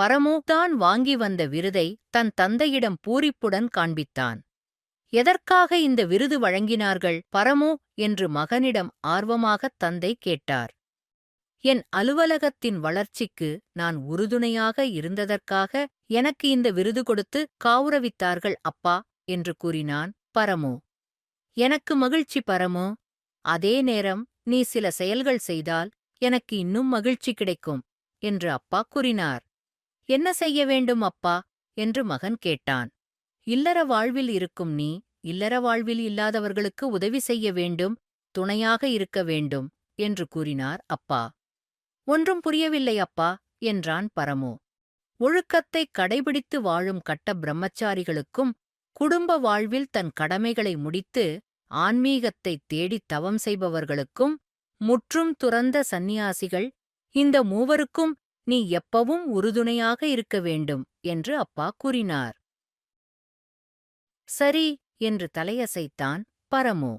பரமு தான் வாங்கி வந்த விருதை தன் தந்தையிடம் பூரிப்புடன் காண்பித்தான். எதற்காக இந்த விருது வழங்கினார்கள் பரமு? என்று மகனிடம் ஆர்வமாகத் தந்தை கேட்டார். என் அலுவலகத்தின் வளர்ச்சிக்கு நான் உறுதுணையாக இருந்ததற்காக எனக்கு இந்த விருது கொடுத்து காவுரவித்தார்கள் அப்பா என்று கூறினான் பரமு. எனக்கு மகிழ்ச்சி பரமு. அதே நேரம் நீ சில செயல்கள் செய்தால் எனக்கு இன்னும் மகிழ்ச்சி கிடைக்கும் என்று அப்பா கூறினார். என்ன செய்ய வேண்டும் அப்பா என்று மகன் கேட்டான். இல்லற வாழ்வில் இருக்கும் நீ இல்லற வாழ்வில் இல்லாதவர்களுக்கு உதவி செய்ய வேண்டும் துணையாக இருக்க வேண்டும் என்று கூறினார் அப்பா. ஒன்றும் புரியவில்லை அப்பா என்றான் பரமு. ஒழுக்கத்தை கடைபிடித்து வாழும் கட்ட பிரம்மச்சாரிகளுக்கும் குடும்ப வாழ்வில் தன் கடமைகளை முடித்து ஆன்மீகத்தை தேடித் தவம் செய்பவர்களுக்கும் முற்றும் துறந்த சந்நியாசிகள் இந்த மூவருக்கும் நீ எப்பவும் உறுதுணையாக இருக்க வேண்டும் என்று அப்பா கூறினார். சரி என்று தலையசைத்தான் பரமு.